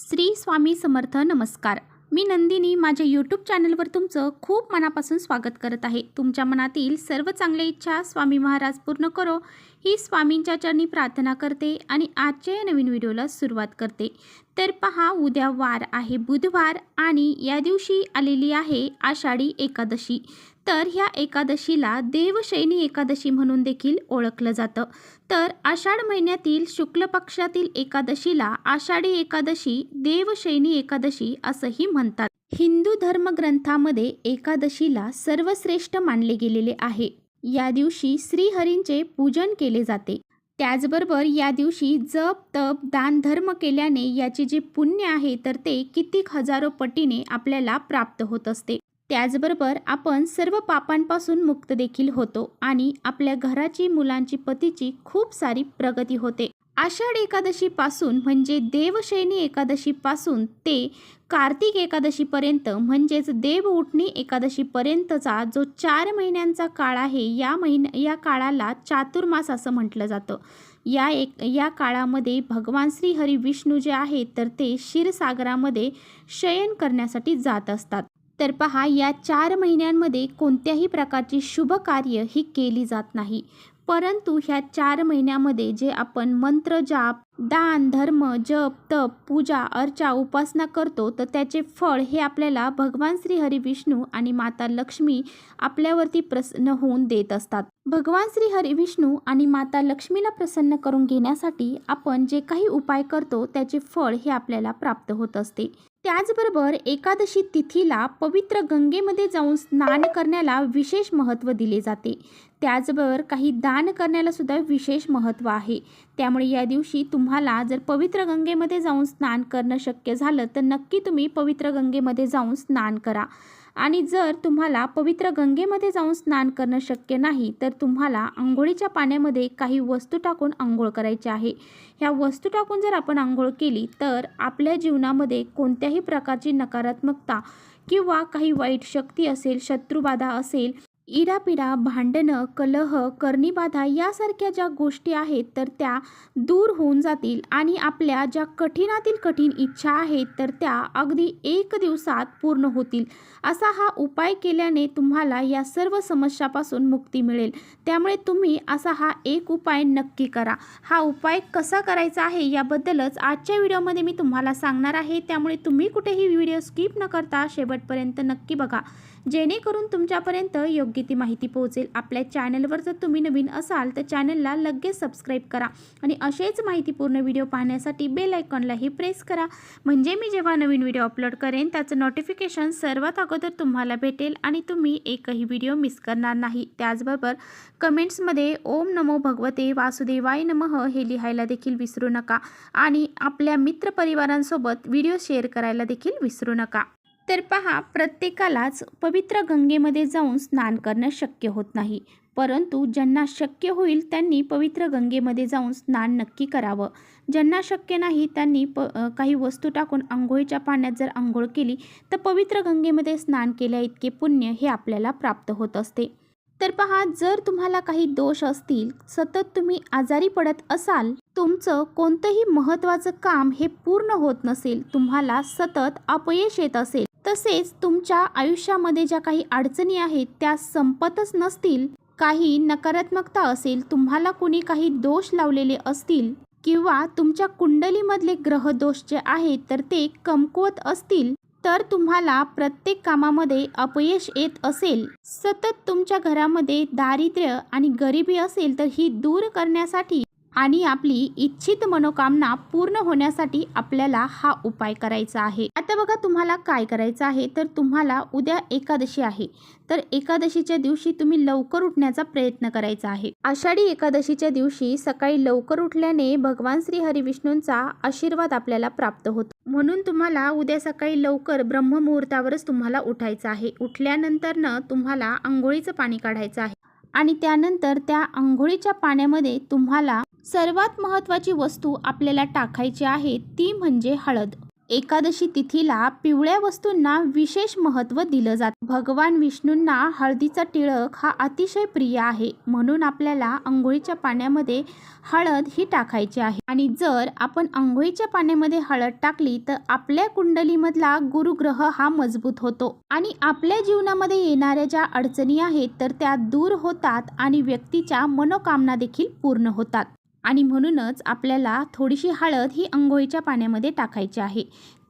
श्री स्वामी समर्थ नमस्कार. मी नंदिनी माझ्या यूट्यूब चॅनलवर तुमचं खूप मनापासून स्वागत करत आहे. तुमच्या मनातील सर्व चांगल्या इच्छा स्वामी महाराज पूर्ण करो. ही स्वामींच्या चरणी प्रार्थना करते आणि आजच्या या नवीन व्हिडिओला सुरुवात करते. तर पहा उद्या वार आहे बुधवार आणि या दिवशी आलेली आहे आषाढी एकादशी. तर ह्या एकादशीला देवशैनी एकादशी म्हणून देखील ओळखलं जातं. तर आषाढ महिन्यातील शुक्ल पक्षातील एकादशीला आषाढी एकादशी देवशैनी एकादशी असंही म्हणतात. हिंदू धर्मग्रंथामध्ये एकादशीला सर्वश्रेष्ठ मानले गेलेले आहे. या दिवशी श्रीहरींचे पूजन केले जाते. त्याचबरोबर या दिवशी जप तप दान धर्म केल्याने याचे जे पुण्य आहे तर ते कितीक हजारो पटीने आपल्याला प्राप्त होत असते. त्याचबरोबर आपण सर्व पापांपासून मुक्त देखील होतो आणि आपल्या घराची मुलांची पतीची खूप सारी प्रगती होते. आषाढ एकादशीपासून म्हणजे देवशैनी एकादशीपासून ते कार्तिक एकादशीपर्यंत म्हणजेच देव उठणी एकादशीपर्यंतचा जो चार महिन्यांचा काळ आहे या महिन्या या काळाला चातुर्मास असं म्हटलं जातं. या एक या काळामध्ये भगवान श्री हरी विष्णू जे आहेत तर ते क्षीरसागरामध्ये शयन करण्यासाठी जात असतात. तर पहा या चार महिन्यांमध्ये कोणत्याही प्रकारची शुभ कार्य ही केली जात नाही. परंतु ह्या चार महिन्यामध्ये जे आपण मंत्र जाप दान धर्म जप तप पूजा अर्चा उपासना करतो तर त्याचे फळ हे आपल्याला भगवान श्री हरी विष्णू आणि माता लक्ष्मी आपल्यावरती प्रसन्न होऊन देत असतात. भगवान श्री हरी विष्णू आणि माता लक्ष्मीला प्रसन्न करून घेण्यासाठी आपण जे काही उपाय करतो त्याचे फळ हे आपल्याला प्राप्त होत असते. त्याचबरोबर एकादशी तिथीला पवित्र गंगेमध्ये जाऊन स्नान करण्याला विशेष महत्त्व दिले जाते. त्याचबरोबर काही दान करण्याला सुद्धा विशेष महत्त्व आहे. त्यामुळे या दिवशी तुम्हाला जर पवित्र गंगेमध्ये जाऊन स्नान करणं शक्य झालं तर नक्की तुम्ही पवित्र गंगेमध्ये जाऊन स्नान करा. आणि जर तुम्हाला पवित्र गंगेमध्ये जाऊन स्नान करणं शक्य नाही तर तुम्हाला आंघोळीच्या पाण्यामध्ये काही वस्तू टाकून आंघोळ करायची आहे. ह्या वस्तू टाकून जर आपण आंघोळ केली तर आपल्या जीवनामध्ये कोणत्याही प्रकारची नकारात्मकता किंवा काही वाईट शक्ती असेल शत्रुबाधा असेल इडापिडा भांडणं कलह करणीबाधा यासारख्या ज्या गोष्टी आहेत तर त्या दूर होऊन जातील आणि आपल्या ज्या कठीणातील कठीण इच्छा आहेत तर त्या अगदी एक दिवसात पूर्ण होतील. असा हा उपाय केल्याने तुम्हाला या सर्व समस्यापासून मुक्ती मिळेल. त्यामुळे तुम्ही असा हा एक उपाय नक्की करा. हा उपाय कसा करायचा आहे याबद्दलच आजच्या व्हिडिओमध्ये मी तुम्हाला सांगणार आहे. त्यामुळे तुम्ही कुठेही व्हिडिओ स्किप न करता शेवटपर्यंत नक्की बघा. जेणेकरून तुमच्यापर्यंत योग्य ती माहिती पोहोचेल. आपल्या चॅनलवर जर तुम्ही नवीन असाल तर चॅनलला लगेच सबस्क्राईब करा आणि असेच माहितीपूर्ण व्हिडिओ पाहण्यासाठी बेल आयकॉनलाही प्रेस करा. म्हणजे मी जेव्हा नवीन व्हिडिओ अपलोड करेन त्याचं नोटिफिकेशन सर्वात अगोदर तुम्हाला भेटेल आणि तुम्ही एकही व्हिडिओ मिस करणार नाही. त्याचबरोबर कमेंट्समध्ये ओम नमो भगवते वासुदेवाय नमः हे लिहायला देखील विसरू नका आणि आपल्या मित्रपरिवारांसोबत व्हिडिओ शेअर करायला देखील विसरू नका. तर पहा प्रत्येकालाच पवित्र गंगेमध्ये जाऊन स्नान करणं शक्य होत नाही. परंतु ज्यांना शक्य होईल त्यांनी पवित्र गंगेमध्ये जाऊन स्नान नक्की करावं. ज्यांना शक्य नाही त्यांनी प काही वस्तू टाकून आंघोळीच्या पाण्यात जर आंघोळ केली तर पवित्र गंगेमध्ये स्नान केल्या इतके पुण्य हे आपल्याला प्राप्त होत असते. तर पहा जर तुम्हाला काही दोष असतील सतत तुम्ही आजारी पडत असाल तुमचं कोणतंही महत्त्वाचं काम हे पूर्ण होत नसेल तुम्हाला सतत अपयश येत असेल तसेच तुमच्या आयुष्यामध्ये ज्या काही अडचणी आहेत त्या संपतच नसतील काही नकारात्मकता असेल तुम्हाला कोणी काही दोष लावलेले असतील किंवा तुमच्या कुंडलीमधले ग्रहदोष जे आहेत तर ते कमकुवत असतील तर तुम्हाला प्रत्येक कामामध्ये अपयश येत असेल. सतत तुमच्या घरामध्ये दारिद्र्य आणि गरिबी असेल तर ही दूर करण्यासाठी आणि आपली इच्छित मनोकामना पूर्ण होण्यासाठी आपल्याला हा उपाय करायचा आहे. आता बघा तुम्हाला काय करायचं आहे तर तुम्हाला उद्या एकादशी आहे. तर एकादशीच्या दिवशी तुम्ही लवकर उठण्याचा प्रयत्न करायचा आहे. आषाढी एकादशीच्या दिवशी सकाळी लवकर उठल्याने भगवान श्री हरिविष्णूंचा आशीर्वाद आपल्याला प्राप्त होतो. म्हणून तुम्हाला उद्या सकाळी लवकर ब्रह्ममुहूर्तावरच तुम्हाला उठायचं आहे. उठल्यानंतरनं तुम्हाला आंघोळीचं पाणी काढायचं आहे. आणि त्यानंतर त्या आंघोळीच्या पाण्यामध्ये तुम्हाला सर्वात महत्त्वाची वस्तू आपल्याला टाकायची आहे ती म्हणजे हळद. एकादशी तिथीला पिवळ्या वस्तूंना विशेष महत्त्व दिलं जातं. भगवान विष्णूंना हळदीचा टिळक हा अतिशय प्रिय आहे. म्हणून आपल्याला आंघोळीच्या पाण्यामध्ये हळद ही टाकायची आहे. आणि जर आपण आंघोळीच्या पाण्यामध्ये हळद टाकली तर आपल्या कुंडलीमधला गुरुग्रह हा मजबूत होतो. आणि आपल्या जीवनामध्ये येणाऱ्या ज्या अडचणी आहेत तर त्या दूर होतात आणि व्यक्तीच्या मनोकामना देखील पूर्ण होतात. आणि म्हणूनच आपल्याला थोडीशी हळद ही अंघोळीच्या पाण्यामध्ये टाकायची आहे.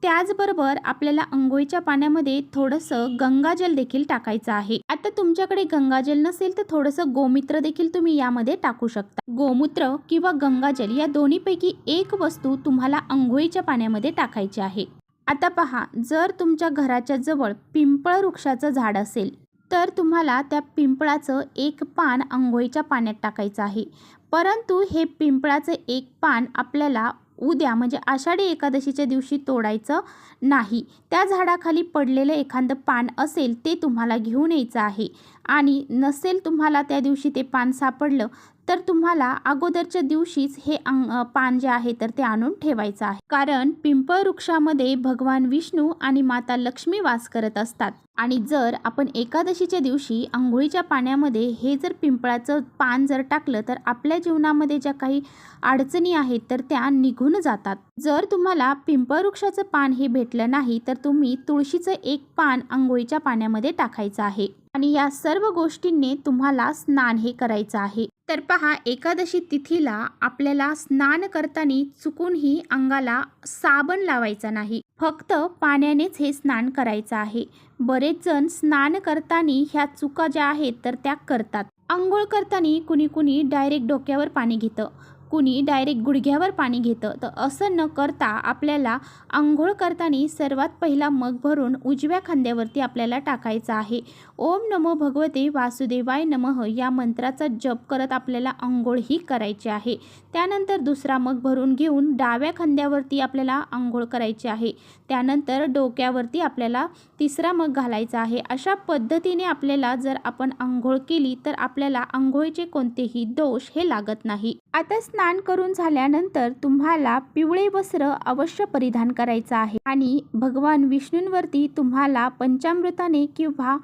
त्याचबरोबर आपल्याला अंघोळीच्या पाण्यामध्ये थोडंसं गंगाजल देखील टाकायचं आहे. आता तुमच्याकडे गंगाजल नसेल तर थोडंसं गोमित्र देखील तुम्ही यामध्ये टाकू शकता. गोमूत्र किंवा गंगाजल या दोन्हीपैकी एक वस्तू तुम्हाला अंघोळीच्या पाण्यामध्ये टाकायची आहे. आता पहा जर तुमच्या घराच्या जवळ पिंपळ वृक्षाचं झाड असेल तर तुम्हाला त्या पिंपळाचं एक पान आंघोळीच्या पाण्यात टाकायचं आहे. परंतु हे पिंपळाचं एक पान आपल्याला उद्या म्हणजे आषाढी एकादशीच्या दिवशी तोडायचं नाही. त्या झाडाखाली पडलेलं एखादं पान असेल ते तुम्हाला घेऊन यायचं आहे. आणि नसेल तुम्हाला त्या दिवशी ते पान सापडलं तर तुम्हाला अगोदरच्या दिवशीच हे अंग पान जे आहे तर ते आणून ठेवायचं आहे. कारण पिंपळ वृक्षामध्ये भगवान विष्णू आणि माता लक्ष्मी वास करत असतात. आणि जर आपण एकादशीच्या दिवशी आंघोळीच्या पाण्यामध्ये हे जर पिंपळाचं पान जर टाकलं तर आपल्या जीवनामध्ये ज्या काही अडचणी आहेत तर त्या निघून जातात. जर तुम्हाला पिंपळ वृक्षाचं पान हे भेटलं नाही तर तुम्ही तुळशीचं एक पान आंघोळीच्या पाण्यामध्ये टाकायचं आहे. आणि या सर्व गोष्टींनी तुम्हाला स्नान हे करायचं आहे. तर पहा एकादशी तिथीला आपल्याला स्नान करताना चुकूनही अंगाला साबण लावायचा नाही. फक्त पाण्यानेच हे स्नान करायचं आहे. बरेच जण स्नान करताना ह्या चुका ज्या आहेत तर त्या करतात. आंघोळ करताना कुणी कुणी डायरेक्ट डोक्यावर पाणी घेतं. कुणी डायरेक्ट गुडघ्यावर पाणी घेतं. तर असं न करता आपल्याला आंघोळ करताना सर्वात पहिला मग भरून उजव्या खांद्यावरती आपल्याला टाकायचा आहे. ओम नमो भगवते वासुदेवाय नमः या मंत्राचा जप करत आपल्याला आंघोळ ही करायची आहे. त्यानंतर दुसरा मग भरून घेऊन डाव्या खांद्यावरती आपल्याला आंघोळ करायची आहे. त्यानंतर डोक्यावरती आपल्याला तिसरा मग घालायचा आहे. अशा पद्धतीने आपल्याला जर आपण आंघोळ केली तर आपल्याला आंघोळीचे कोणतेही दोष हे लागत नाही. आता स्नान करून झाल्यानंतर तुम्हाला पिवळे वस्त्र अवश्य परिधान करायचं आहे. आणि भगवान विष्णूंवरती तुम्हाला पंचामृताने किंवा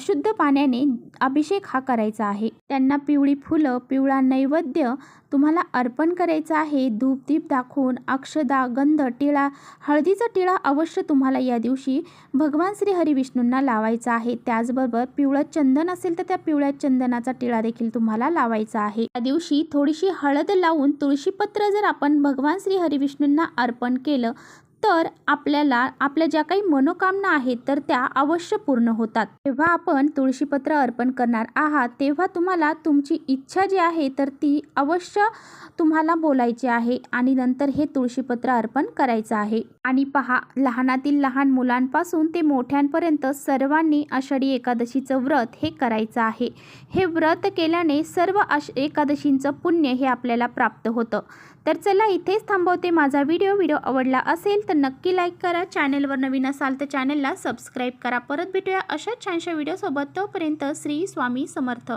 शुद्ध पाण्याने अभिषेक हा करायचा आहे. त्यांना पिवळी फुलं पिवळा नैवेद्य तुम्हाला अर्पण करायचं आहे धूप दीप दाखवून अक्षदा गंध टिळा हळदीचा टिळा अवश्य तुम्हाला या दिवशी भगवान श्री हरिविष्णूंना लावायचा आहे. त्याचबरोबर पिवळं चंदन असेल तर त्या पिवळ्या चंदनाचा टिळा देखील तुम्हाला लावायचा आहे. त्या दिवशी थोडीशी हळद लावून तुळशीपत्र जर आपण भगवान श्री हरिविष्णूंना अर्पण केलं तर आपल्याला आपल्या ज्या काही मनोकामना आहेत तर त्या अवश्य पूर्ण होतात. जेव्हा आपण तुळशीपत्र अर्पण करणार आहात तेव्हा तुम्हाला तुमची इच्छा जी आहे तर ती अवश्य तुम्हाला बोलायची आहे आणि नंतर हे तुळशीपत्र अर्पण करायचं आहे. आणि पहा लहानातील लहान मुलांपासून ते मोठ्यांपर्यंत सर्वांनी आषाढी एकादशीचं व्रत हे करायचं आहे. हे व्रत केल्याने सर्व आश एकादशींचं पुण्य हे आपल्याला प्राप्त होतं. तर चला इथेच थांबवते माझा व्हिडिओ. व्हिडिओ आवडला असेल तर नक्की लाईक करा. चॅनेलवर नवीन असाल तर चॅनेलला सबस्क्राईब करा. परत भेटूया अशाच छानशा व्हिडिओसोबत तोपर्यंत श्री स्वामी समर्थ.